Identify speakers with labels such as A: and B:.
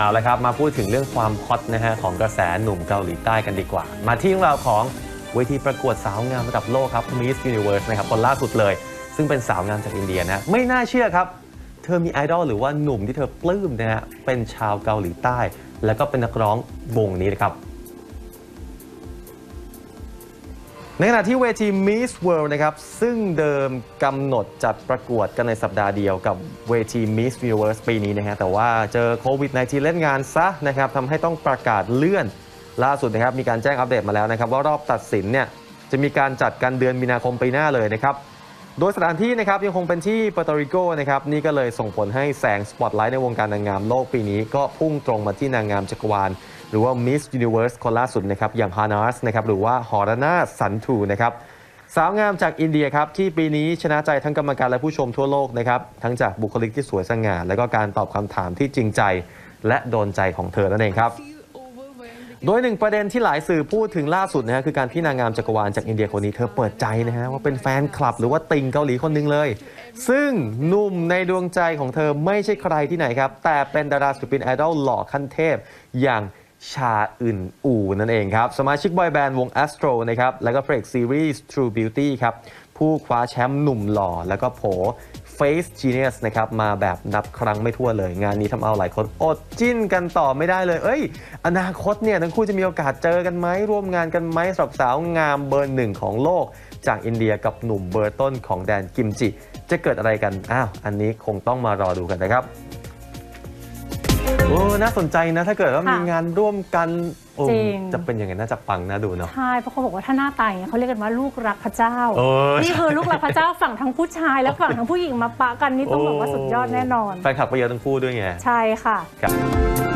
A: เอาละครับ มาพูดถึงเรื่องความฮอตนะฮะของกระแสหนุ่มเกาหลีใต้กันดีกว่า มาที่เรื่องราวของเวทีประกวดสาวงามระดับโลกครับ Miss Universe นะครับคนล่าสุดเลย ซึ่งเป็นสาวงามจากอินเดียนะไม่น่าเชื่อครับ เธอมีไอดอลหรือว่าหนุ่มที่เธอปลื้มนะฮะเป็นชาวเกาหลีใต้ แล้วก็เป็นนักร้องวงนี้นะครับ ในขณะที่เวที Miss World นะครับ ซึ่งเดิมกำหนดจัดประกวดกันในสัปดาห์เดียวกับเวที Miss Universe ปีนี้นะฮะแต่ว่าเจอโควิด -19 เล่นงานซะนะครับทำให้ต้องประกาศเลื่อนล่าสุดนะครับ มีการแจ้งอัปเดตมาแล้วนะครับ ว่ารอบตัดสินเนี่ยจะมีการจัดกันเดือนมีนาคมปีหน้าเลยนะครับ โดยสถานที่นะครับยังคงเป็นที่ป u ตริโกนะครับนี่ก็เลยส่งผลให้แสงสปอตไลท์ในวงการนางงามโลกปีนี้ ก็พุ่งตรงมาที่นางงามจักรวาล หรือว่า Miss Universe คนล่าสุดนะครับอย่างฮานาสนะครับหรือว่าฮอรนาสันทูนะครับสาวงามจากอินเดียครับที่ปีนี้ชนะใจทั้งกรรมการและผู้ชมทั่วโลกนะครับทั้งจากบุคลิกที่สวยสง่าและก็การตอบคำถามที่จริงใจ และโดนใจของเธอนั่นเองครับโดยหนึ่งประเด็นที่หลายสื่อพูดถึงล่าสุดนะฮะคือการที่นางงามจักรวาลจากอินเดียคนนี้เธอเปิดใจนะฮะว่าเป็นแฟนคลับหรือว่าติงเกาหลีคนหนึ่งเลย ซึ่งหนุ่มในดวงใจของเธอไม่ใช่ใครที่ไหนครับ แต่เป็นดาราศิลปินไอดอลหล่อขั้นเทพอย่าง ชาอึนอูนั่นเองครับ สมาชิกบอยแบนด์วง Astro นะครับ แล้วก็เพระเอกซีรีส์ True Beauty ครับ ผู้คว้าแชมป์หนุ่มหล่อ แล้วก็โผ Face Genius นะครับ มาแบบนับครั้งไม่ทั่วเลย งานนี้ทำเอาหลายคนอดจิ้นกันต่อไม่ได้เลย เอ้ย อนาคตเนี่ย ทั้งคู่จะมีโอกาสเจอกันไหม ร่วมงานกันไหมสำหรับสาวงามเบอร์หนึ่งของโลก จากอินเดียกับหนุ่มเบอร์ต้นของแดนกิมจิ จะเกิดอะไรกัน อ้าว อันนี้คงต้องมารอดูกันนะครับ อ้น่าสนใจนะถ้าเกิดว่า
B: ค่ะ
A: มีงานร่วมกันโอ้
B: จริง
A: จะเป็นยังไงน่าจะปังน่าดูเนาะ
B: ใช่เพราะเขาบอกว่าถ้าหน้าตายเนี่ยเขาเรียกกันว่าลูกรักพระเจ้า
A: เออ
B: นี่คือลูกรักพระเจ้าฝั่งทั้งผู้ชายและฝั่งทั้งผู้หญิงมาปะกันนี่ต้องบอกว่าสุดยอดแน่นอน
A: แฟนคลับก็เยอะทั้งคู่ด้วยไง
B: ใช่ค่ะ
A: ครับ